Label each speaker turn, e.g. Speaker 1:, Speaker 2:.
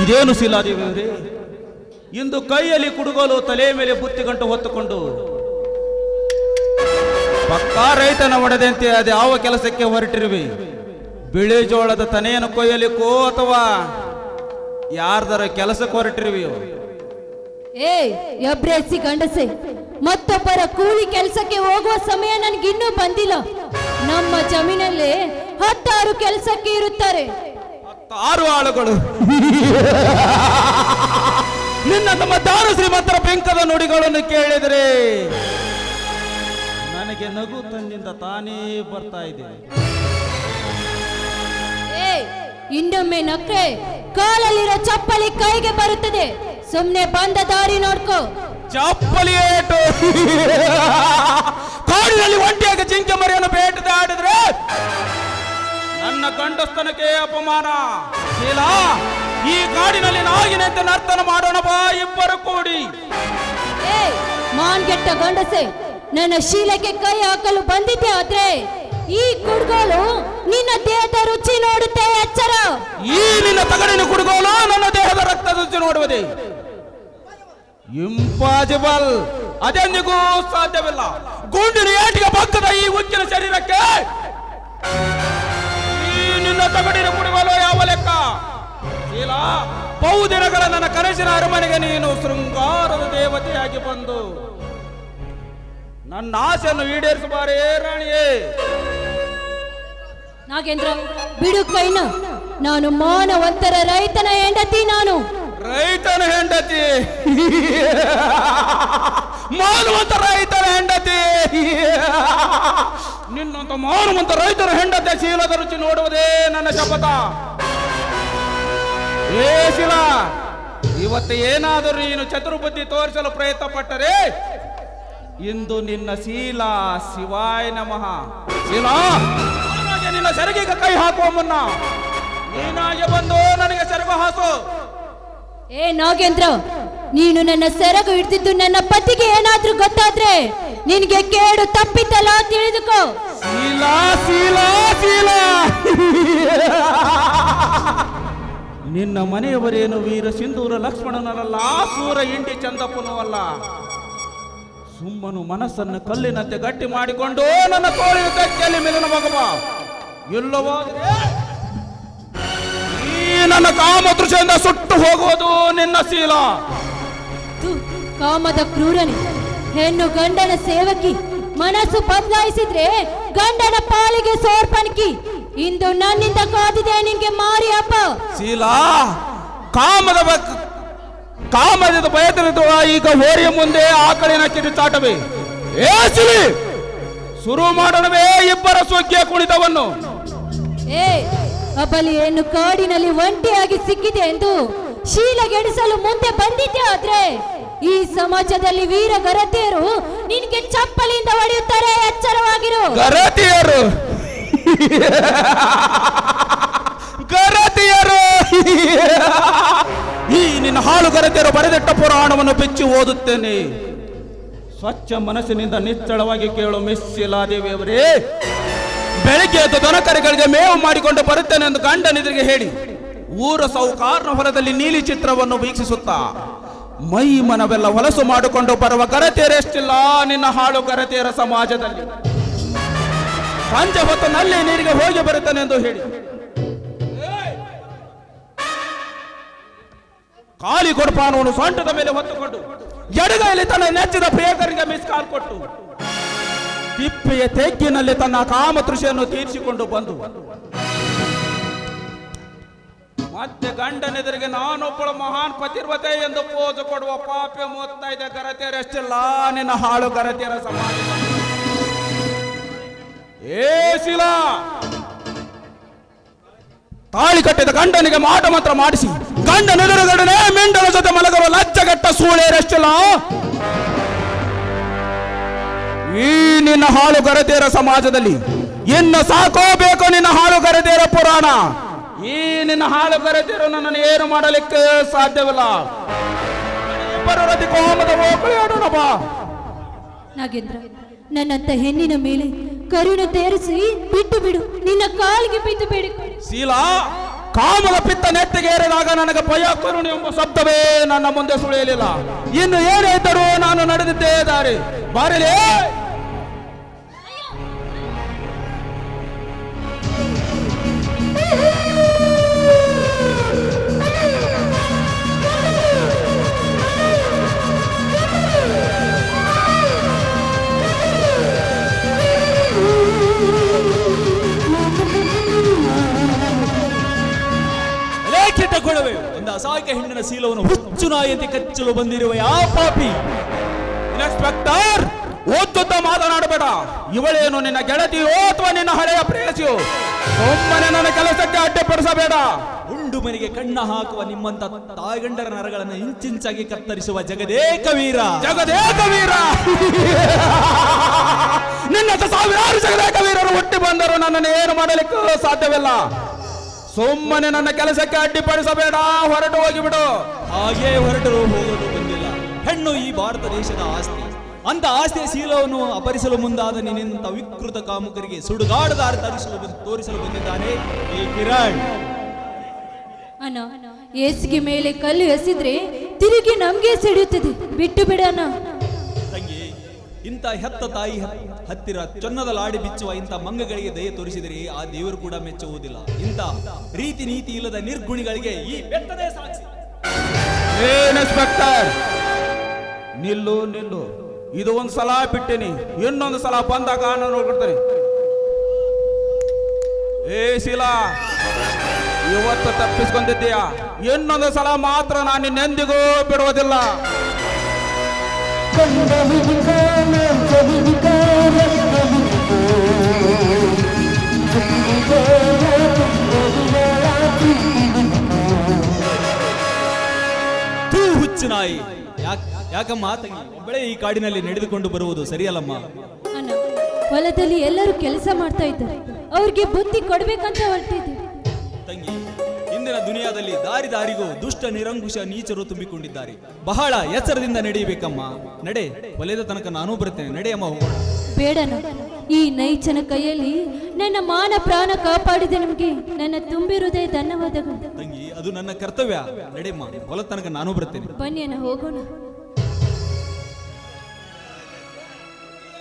Speaker 1: ಇದೇನು ಶಿಲಾದೇವಿಯವರೇ ಇಂದು ಕೈಯಲ್ಲಿ ಕುಡುಗೋಲು ತಲೆ ಮೇಲೆ ಬುತ್ತಿಗಂಟು ಹೊತ್ತುಕೊಂಡು ಪಕ್ಕಾ ರೈತನ ಒಡೆದಂತೆ ಅದು ಯಾವ ಕೆಲಸಕ್ಕೆ ಹೊರಟಿರುವೆ? ಬಿಳಿ ಜೋಳದ ತನೆಯನ್ನು ಕೊಯ್ಯಲಿಕ್ಕೋ ಅಥವಾ ಯಾರ್ದರ ಕೆಲಸಕ್ಕೆ ಹೊರಟಿರುವೆಯೋ?
Speaker 2: ಏ ಎಬ್ರೇಸಿ ಗಂಡಸೆ, ಮತ್ತೊಬ್ಬರ ಕೂಲಿ ಕೆಲಸಕ್ಕೆ ಹೋಗುವ ಸಮಯ ನನಗಿನ್ನೂ ಬಂದಿಲ್ಲ. ನಮ್ಮ ಜಮೀನಲ್ಲೇ ಹತ್ತಾರು ಕೆಲಸಕ್ಕೆ ಇರುತ್ತಾರೆ.
Speaker 1: ಹತ್ತಾರು ಆಳುಗಳು. ನಿನ್ನ ತಮ್ಮ ದಾರು ಶ್ರೀಮಂತರ ಬೆಂಕದ ನುಡಿಗಳನ್ನು ಕೇಳಿದರೆ ನನಗೆ ನಗು ತನ್ನಿಂದ ತಾನೇ ಬರ್ತಾ ಇದೆ.
Speaker 2: ಇನ್ನೊಮ್ಮೆ ನಕ್ಕೆ ಕಾಲಲ್ಲಿರೋ ಚಪ್ಪಲಿ ಕೈಗೆ ಬರುತ್ತದೆ. ಸುಮ್ನೆ ಬಂದ ದಾರಿ ನೋಡ್ಕೋ.
Speaker 1: ಚಪ್ಪಲಿ ಏಟು. ಕಾಡಿನಲ್ಲಿ ಒಂಟಿಯಾಗಿ ಜಿಂಕೆ ಮರಿಯನ್ನು ಬೇಟದಾಡಿದ್ರೆ ಗಂಡಸ್ತನಕ್ಕೆ ಅಪಮಾನ. ಶೀಲ ಈ ಕಾಡಿನಲ್ಲಿ ನಾಗಿನಂತೆ ನರ್ತನ ಮಾಡೋಣ ಬಾ ಇಬ್ಬರು ಕೂಡಿ.
Speaker 2: ಏ ಮಾನ್ಗೆಟ್ಟ ಗಂಡಸೆ ನನ್ನ ಶೀಲಕ್ಕೆ ಕೈ ಹಾಕಲು ಬಂದಿದ್ದೆ ಆದ್ರೆ ಈ ಕುಡ್ಗೋಲು ನಿನ್ನ ದೇಹದ ರುಚಿ ನೋಡುತ್ತೆ ಎಚ್ಚರ
Speaker 1: ಈ ನಿನ್ನ ತಗಡಿನ ಕುಡುಗೋಲು ನನ್ನ ದೇಹದ ರಕ್ತದ ರುಚಿ ನೋಡುವುದೇ. ಇಂಪಾಸಿಬಲ್ ಅದೆಂದಿಗೂ ಸಾಧ್ಯವಿಲ್ಲ. ಗುಂಡಿನ ಏಟಿಗೆ ಪಕ್ಕದ ಈ ಉಚ್ಚಿನ ಶರೀರಕ್ಕೆ ಈ ನಿನ್ನ ತಗಡಿನ ಕುಡುಗೋಲು ಯಾವ ಲೆಕ್ಕ? ಶೀಲ ಬಹುದಿನಗಳ ನನ್ನ ಕನಸಿನ ಅರಮನೆಗೆ ನೀನು ಶೃಂಗಾರದ ದೇವತೆಯಾಗಿ ಬಂದು ನನ್ನ ಆಸೆಯನ್ನು ಈಡೇರಿಸಬಾರೇ ರಾಣಿಯೇ.
Speaker 2: ನಾಗೇಂದ್ರ ಬಿಡು ಕೈನ. ನಾನು ಮಾನವಂತರ ರೈತನ ಹೆಂಡತಿ ನಾನು.
Speaker 1: ರೈತನ ಹೆಂಡತಿ. ಮಾನವಂತ ರೈತನ ಹೆಂಡತಿ. ನಿನ್ನಂತ ಮಾರುವಂತ ರೈತರ ಹೆಂಡತಿ ಶೀಲದ ರುಚಿ ನೋಡುವುದೇ ನನ್ನ ಶಪಥ. ಏ ಶಿಲ, ಇವತ್ತು ಏನಾದರೂ ನೀನು ಚತುರ್ಬುದ್ಧಿ ತೋರಿಸಲು ಪ್ರಯತ್ನ ಪಟ್ಟರೆ ಇಂದು ನಿನ್ನ ಶೀಲ ಶಿವಾಯ ನಮಃ. ಶೀಲಾ ನಿನ್ನ ಸೆರಗಿಗೆ ಕೈ ಹಾಕುವ ಮುನ್ನ ನೀನಾಗೆ ಬಂದು ನನಗೆ ಸೆರಗು ಹಾಕು
Speaker 2: ಏ ನಾಗೇಂದ್ರ, ನೀನು ನನ್ನ ಸೆರಗು ಹಿಡ್ದಿದ್ದು ನನ್ನ ಪತಿಗೆ ಏನಾದ್ರೂ ಗೊತ್ತಾದ್ರೆ ನಿನಗೆ ಕೇಡು ತಪ್ಪಿತಲ್ಲ ತಿಳಿದುಕೋ.
Speaker 1: ಶೀಲಾ ಶೀಲಾ ಶೀಲಾ. ನಿನ್ನ ಮನೆಯವರೇನು ವೀರ ಸಿಂಧೂರ ಲಕ್ಷ್ಮಣನಲ್ಲ ಸೂರ ಇಂಡಿ ಚಂದಪ್ಪನೂ ಅಲ್ಲ ಸುಮ್ಮನು ಮನಸ್ಸನ್ನು ಕಲ್ಲಿನಂತೆ ಗಟ್ಟಿ ಮಾಡಿಕೊಂಡು ನನ್ನ ತೋಳಿನ ಕಚ್ಚಲ್ಲಿ ಮಿಲನ ಮಗವ. ಎಲ್ಲವೋ ಈ ನನ್ನ ಕಾಮತೃಷೆಯಿಂದ ಸುಟ್ಟು ಹೋಗುವುದು ನಿನ್ನ ಶೀಲ.
Speaker 2: ಕಾಮದ ಕ್ರೂರನೆ. ಹೆಣ್ಣು ಗಂಡನ ಸೇವಕಿ ಮನಸ್ಸು ಬದಲಾಯಿಸಿದ್ರೆ ಗಂಡನ ಪಾಲಿಗೆ ಸೋರ್ಪಣಿಕಿ. ಇಂದು ನನ್ನಿಂದ ಕಾದಿದೆ ನಿನ್ಗೆ ಮಾರಿ ಅಪ್ಪ
Speaker 1: ಶೀಲಾ ಕಾಮದ ಕಾಮದ ಬಯತರಿತು ಈಗ ಹೋರಿಯ ಮುಂದೆ ಆಕಳಿನ ಕಡೆ ಏ ಶಿಲಿ ಶುರು ಮಾಡೋಣವೇ ಇಬ್ಬರ ಸ್ವಗ್ಗಿಯ ಕುಳಿತವನ್ನು
Speaker 2: ಏ ಅಬಲಿಯನ್ನು ಕಾಡಿನಲ್ಲಿ ಒಂಟಿಯಾಗಿ ಸಿಕ್ಕಿದೆ ಎಂದು ಶೀಲಗೆಡಿಸಲು ಮುಂದೆ ಬಂದಿದ್ದೆ ಆದ್ರೆ? ಈ ಸಮಾಜದಲ್ಲಿ ವೀರ ಗರತಿಯರು ನಿನ್ಗೆ ಚಪ್ಪಲಿಯಿಂದ ಹೊಡೆಯುತ್ತಾರೆ, ಎಚ್ಚರವಾಗಿರು.
Speaker 1: ಗರತಿಯರು. ಗರತಿಯರು. ಈ ನಿನ್ನ ಹಾಲು ಗರತಿಯರು ಬರೆದಿಟ್ಟ ಪುರಾಣವನ್ನು ಬೆಚ್ಚಿ ಓದುತ್ತೇನೆ. ಸ್ವಚ್ಛ ಮನಸ್ಸಿನಿಂದ ನಿಚ್ಚಳವಾಗಿ ಕೇಳು ಮಿಸ್ ಅವರೇ ಬೆಳಿಗ್ಗೆ ಎದ್ದು ದನಕರಿಗಳಿಗೆ ಮೇವು ಮಾಡಿಕೊಂಡು ಬರುತ್ತೇನೆ ಎಂದು ಗಂಡನೆದುರಿಗೆ ಹೇಳಿ. ಊರ ಸೌಕಾರ್ನ ಹೊಲದಲ್ಲಿ ನೀಲಿ ಚಿತ್ರವನ್ನು ವೀಕ್ಷಿಸುತ್ತಾ. ಮೈ ಮನವೆಲ್ಲ ಹೊಲಸು ಮಾಡಿಕೊಂಡು ಬರುವ ಗರತಿಯರೆಷ್ಟಿಲ್ಲ ನಿನ್ನ ಹಾಳು ಕರತೇರ ಸಮಾಜದಲ್ಲಿ. ಸಂಜೆ ಹೊತ್ತು ನಲ್ಲಿ ನೀರಿಗೆ ಹೋಗಿ ಬರುತ್ತಾನೆ ಎಂದು ಹೇಳಿ. ಕಾಲಿ ಕೊಡ್ಪಾನವನು ಸೊಂಟದ ಮೇಲೆ ಹೊತ್ತುಕೊಂಡು ಎಡಗೈಲಿ ತನ್ನ ನೆಚ್ಚಿದ ಪ್ರಿಯಕರಿಗೆ ಮಿಸ್ ಕಾಲ್ ಕೊಟ್ಟು, ತಿಪ್ಪೆಯ ತೆಗ್ಗಿನಲ್ಲಿ ತನ್ನ ಕಾಮತೃಷಿಯನ್ನು ತೀರಿಸಿಕೊಂಡು ಬಂದು ಮತ್ತೆ ಗಂಡನೆದುರಿಗೆ ನಾನೊಬ್ಬಳು ಮಹಾನ್ ಪತಿರ್ವತೆ ಎಂದು ಪೋಜು ಕೊಡುವ ಪಾಪೆ ಮೂವತ್ತಾ ಇದೆ ಗರತಿಯರಷ್ಟಿಲ್ಲ ನಿನ್ನ ಹಾಳು ಗರತಿಯರ ಸಮಾಜ ಏ ಶಿಲಾ! ತಾಳಿ ಕಟ್ಟಿದ ಗಂಡನಿಗೆ ಮಾಟ ಮಾತ್ರ ಮಾಡಿಸಿ. ಗಂಡನೆದುರುಗಡನೆ ಮೆಂಡನ ಜೊತೆ ಮಲಗುವ ಲಜ್ಜಗಟ್ಟ ಸೂಳೆರಷ್ಟಿಲ್ಲ ಈ ನಿನ್ನ ಹಾಳು ಗರತಿಯರ ಸಮಾಜದಲ್ಲಿ ಇನ್ನು ಸಾಕೋಬೇಕು ನಿನ್ನ ಹಾಳು ಗರತಿಯರ ಪುರಾಣ. ಈ ನಿನ್ನ ಹಾಳು ಗರತಿಯರು ನನ್ನನ್ನು ಏನು ಮಾಡಲಿಕ್ಕೆ ಸಾಧ್ಯವಿಲ್ಲ? ಇಬ್ಬರು ರತಿ ಕೋಮದ ಓಕಳಿ ಬಾ.
Speaker 2: ನಾಗೇಂದ್ರ ನನ್ನಂತ ಹೆಣ್ಣಿನ ಮೇಲೆ ಕರುಣೆ ತೇರಿಸಿ ಬಿಟ್ಟು ಬಿಡು. ನಿನ್ನ ಕಾಲಿಗೆ ಬಿದ್ದು ಬೇಡಿ
Speaker 1: ಶೀಲಾ ಕಾಮದ ಪಿತ್ತ ನೆತ್ತಿಗೇರಿದಾಗ ನನಗೆ ಭಯ ಕರುಣೆ ಎಂಬ ಶಬ್ದವೇ ನನ್ನ ಮುಂದೆ ಸುಳಿಯಲಿಲ್ಲ. ಇನ್ನು ಏನೇ ಇದ್ದರೂ ನಾನು ನಡೆದಿದ್ದೇ ದಾರಿ. ಬಾರಲೇ.
Speaker 3: ಲೇಖಿತಗೊಳ್ಳವೆ ಒಂದು ಅಸಹಾಯಕ ಹೆಣ್ಣಿನ ಶೀಲವನ್ನು ಹುಚ್ಚು ನಾಯಿತಿ ಕಚ್ಚಲು ಬಂದಿರುವ ಯಾವ ಪಾಪಿ?
Speaker 1: ಇನ್ಸ್ಪೆಕ್ಟರ್ ಓದುತ್ತ ಮಾತನಾಡಬೇಡ. ಇವಳೇನು ನಿನ್ನ ಗೆಳತಿಯೋ ಅಥವಾ ನಿನ್ನ ಹಳೆಯ ಪ್ರೇಯಸಿಯೋ ಒಮ್ಮನೆ ನನ್ನ ಕೆಲಸಕ್ಕೆ ಅಡ್ಡಿಪಡಿಸಬೇಡ.
Speaker 3: ಉಂಡು ಮನೆಗೆ ಕಣ್ಣ ಹಾಕುವ ನಿಮ್ಮಂತ ತಾಯ್ಗಂಡರ ನರಗಳನ್ನು ಇಂಚಿಂಚಾಗಿ ಕತ್ತರಿಸುವ ಜಗದೇಕ ವೀರ.
Speaker 1: ಜಗದೇಕ ವೀರ. ನಿನ್ನ ಸಾವಿರಾರು ಜಗದೇಕ ವೀರರು ಹುಟ್ಟಿ ಬಂದರು ನನ್ನನ್ನು ಏನು ಮಾಡಲಿಕ್ಕೂ ಸಾಧ್ಯವಿಲ್ಲ. ಸುಮ್ಮನೆ ನನ್ನ ಕೆಲಸಕ್ಕೆ ಅಡ್ಡಿಪಡಿಸಬೇಡ ಹೊರಟು ಹೋಗಿಬಿಡು.
Speaker 3: ಹಾಗೇ ಹೊರಟರು ಹೋಗಲು ಬಂದಿಲ್ಲ. ಹೆಣ್ಣು ಈ ಭಾರತ ದೇಶದ ಆಸ್ತಿ. ಅಂತ ಆಸ್ತಿಯ ಶೀಲವನ್ನು ಅಪರಿಸಲು ಮುಂದಾದ ನಿನ್ನಿಂತ ವಿಕೃತ ಕಾಮುಕರಿಗೆ ಸುಡುಗಾಡದ ತರಿಸಲು ತೋರಿಸಲು ಬಂದಿದ್ದಾನೆ ಈ ಕಿರಣ್.
Speaker 2: ಅಣ್ಣ ಏಸಿಗೆ ಮೇಲೆ ಕಲ್ಲು ಎಸೆದ್ರೆ ತಿರುಗಿ ನಮ್ಗೆ ಸಿಡಿಯುತ್ತದೆ. ಬಿಟ್ಟು ಬಿಡಣ
Speaker 3: ಇಂಥ ಹೆತ್ತ ತಾಯಿ ಹತ್ತಿರ ಚೊನ್ನದ ಲಾಡಿ ಬಿಚ್ಚುವ ಇಂಥ ಮಂಗಗಳಿಗೆ ದಯೆ ತೋರಿಸಿದರೆ ಆ ದೇವರು ಕೂಡ ಮೆಚ್ಚುವುದಿಲ್ಲ. ಇಂಥ ರೀತಿ ನೀತಿ ಇಲ್ಲದ ನಿರ್ಗುಣಿಗಳಿಗೆ ಈ ಬೆಟ್ಟದೇ ಸಾಕ್ಷಿ.
Speaker 1: ನಿಲ್ಲು ನಿಲ್ಲು. ಇದು ಒಂದು ಸಲ ಬಿಟ್ಟಿನಿ. ಇನ್ನೊಂದು ಸಲ ಬಂದಾಗ ನಾನು ನೋಡ್ಕೊಡ್ತೇನೆ. ಏ ಶೀಲಾ ಇವತ್ತು ತಪ್ಪಿಸ್ಕೊಂಡಿದ್ದೀಯ? ಇನ್ನೊಂದು ಸಲ ಮಾತ್ರ ನಾನು ನಿನ್ನೆಂದಿಗೂ ಬಿಡುವುದಿಲ್ಲ.
Speaker 3: ನಾಯಿ. ಯಾಕ್ ಯಾಕಮ್ಮ ತಂಗಿ? ಒಬ್ಬಳೇ ಈ ಕಾಡಿನಲ್ಲಿ ನಡೆದುಕೊಂಡು ಬರುವುದು ಸರಿಯಲ್ಲಮ್ಮ?
Speaker 2: ಹೊಲದಲ್ಲಿ ಎಲ್ಲರೂ ಕೆಲಸ ಮಾಡ್ತಾ ಇದ್ದಾರೆ. ಅವ್ರಿಗೆ ಬುದ್ಧಿ ಕೊಡ್ಬೇಕಂತ ಹೊರಟಿದ್ದೆ
Speaker 3: ತಂಗಿ ದುನಿಯಾದಲ್ಲಿ ದಾರಿ ದಾರಿಗೂ ದುಷ್ಟ ನಿರಂಕುಶ ನೀಚರು ತುಂಬಿಕೊಂಡಿದ್ದಾರೆ. ಬಹಳ ಎಚ್ಚರದಿಂದ ನಡೆಯಬೇಕಮ್ಮ. ನಡೆ ಒಲೆದ ತನಕ ನಾನು ಬರುತ್ತೇನೆ. ನಡೆಯಮ್ಮ ಹೋಗೋಣ.
Speaker 2: ಬೇಡಣ ಈ ನೈಚನ ಕೈಯಲ್ಲಿ ನನ್ನ ಮಾನ ಪ್ರಾಣ ಕಾಪಾಡಿದೆ ನಿಮಗೆ. ನನ್ನ ತುಂಬಿರುವುದೇ ಧನ್ಯವಾದಗಳು.
Speaker 3: ತಂಗಿ ಅದು ನನ್ನ ಕರ್ತವ್ಯ. ನಡೆಯಮ್ಮ ಹೊಲ ತನಕ ನಾನು ಬರುತ್ತೇನೆ.
Speaker 2: ಬನ್ನಿ ಹೋಗೋಣ.